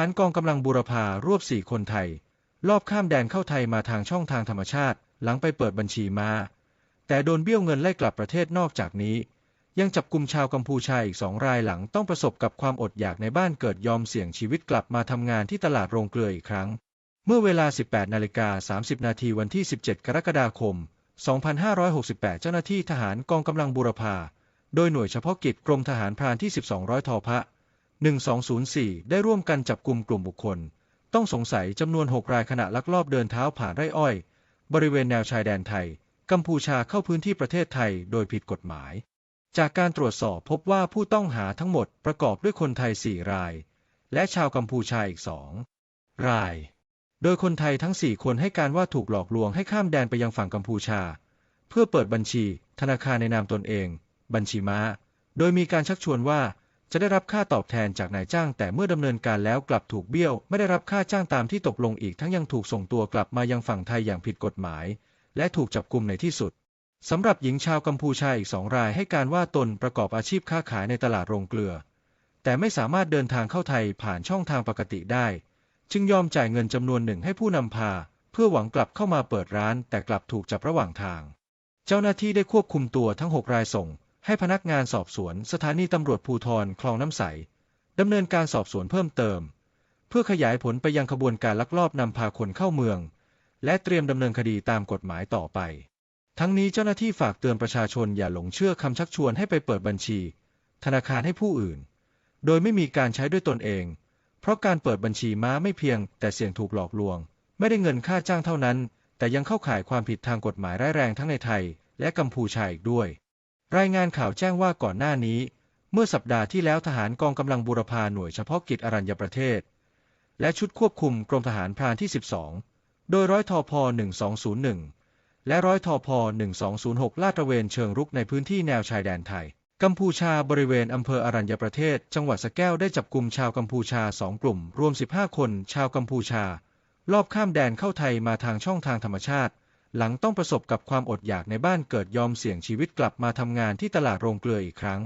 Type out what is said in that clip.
ารกองกำลังบูรพารวบสี่คนไทย ลอบข้ามแดนเข้าไทยมาทางช่องทางธรรมชาติ หลังไปเปิดบัญชีมา แต่โดนเบี้ยวเงินไล่กลับประเทศนอกจากนี้ ยังจับกลุ่มชาวกัมพูชาอีกสองรายหลังต้องประสบกับความอดอยากในบ้านเกิดยอมเสี่ยงชีวิตกลับมาทำงานที่ตลาดโรงเกลืออีกครั้ง เมื่อเวลา 18นาฬิกา30 นาทีวันที่ 17 กรกฎาคม 2568 เจ้าหน้าที่ทหารกองกำลังบูรพาโดยหน่วยเฉพาะกิจกรมทหารพรานที่ 12ร้อยทอพระ 1204 ได้ร่วมกันจับกลุ่มกลุ่มบุคคล ต้องสงสัยจำนวน 6 รายขณะลักลอบเดินเท้าผ่านไร่อ้อย บริเวณแนวชายแดนไทย กัมพูชาเข้าพื้นที่ประเทศไทยโดยผิดกฎหมาย จากการตรวจสอบพบว่าผู้ต้องหาทั้งหมดประกอบด้วยคนไทย 4 ราย และชาวกัมพูชาอีก2ราย โดยคนไทยทั้ง 4 คนให้การว่าถูกหลอกลวงให้ข้ามแดนไปยังฝั่งกัมพูชา เพื่อเปิดบัญชี ธนาคารในนามตนเอง บัญชีม้า โดยมีการชักชวนว่า จะได้รับค่าตอบแทนจากนายจ้าง แต่เมื่อดำเนินการแล้วกลับถูกเบี้ยว ไม่ได้รับค่าจ้างตามที่ตกลงอีกทั้งยังถูกส่งตัวกลับมายังฝั่งไทยอย่างผิดกฎหมาย และถูกจับกุมในที่สุดสำหรับหญิงชาวกัมพูชาอีกสองรายให้การว่าตนประกอบอาชีพค้าขายในตลาดโรงเกลือ แต่ไม่สามารถเดินทางเข้าไทยผ่านช่องทางปกติได้ จึงยอมจ่ายเงินจำนวนหนึ่งให้ผู้นำพา เพื่อหวังกลับเข้ามาเปิดร้าน แต่กลับถูกจับระหว่างทาง เจ้าหน้าที่ได้ควบคุมตัวทั้ง 6 รายส่ง ให้พนักงานสอบสวนสถานีตำรวจภูธรคลองน้ำใสดำเนินการสอบสวนเพิ่มเติม เพื่อขยายผลไปยังขบวนการลักลอบนำพาคนเข้าเมือง และเตรียมดำเนินคดีตามกฎหมายต่อไป ทั้งนี้เจ้าหน้าที่ฝากเตือนประชาชนอย่าหลงเชื่อคำชักชวนให้ไปเปิดบัญชี ธนาคารให้ผู้อื่น โดยไม่มีการใช้ด้วยตนเอง เพราะการเปิดบัญชีม้าไม่เพียง แต่เสี่ยงถูกหลอกลวง ไม่ได้เงินค่าจ้างเท่านั้น แต่ยังเข้าข่ายความผิดทางกฎหมายร้ายแรงทั้งในไทย และกัมพูชาอีกด้วย รายงานข่าวแจ้งว่าก่อนหน้านี้ เมื่อสัปดาห์ที่แล้วทหารกองกำลังบูรพาหน่วยเฉพาะกิจอรัญญประเทศ และชุดควบคุมกรมทหารพรานที่ 12 โดยร้อยทอพ1201 และร้อยทอพ1206 ลาดตระเวนเชิงรุกในพื้นที่แนวชายแดนไทย กัมพูชาบริเวณอำเภออรัญญประเทศ จังหวัดสะแก้วได้จับกลุ่มชาวกัมพูชาสองกลุ่ม รวม 15 คน ชาวกัมพูชา ลอบข้ามแดนเข้าไทยมาทางช่องทางธรรมชาติ หลังต้องประสบกับความอดอยากในบ้านเกิดยอมเสี่ยงชีวิตกลับมาทำงานที่ตลาดโรงเกลืออีกครั้ง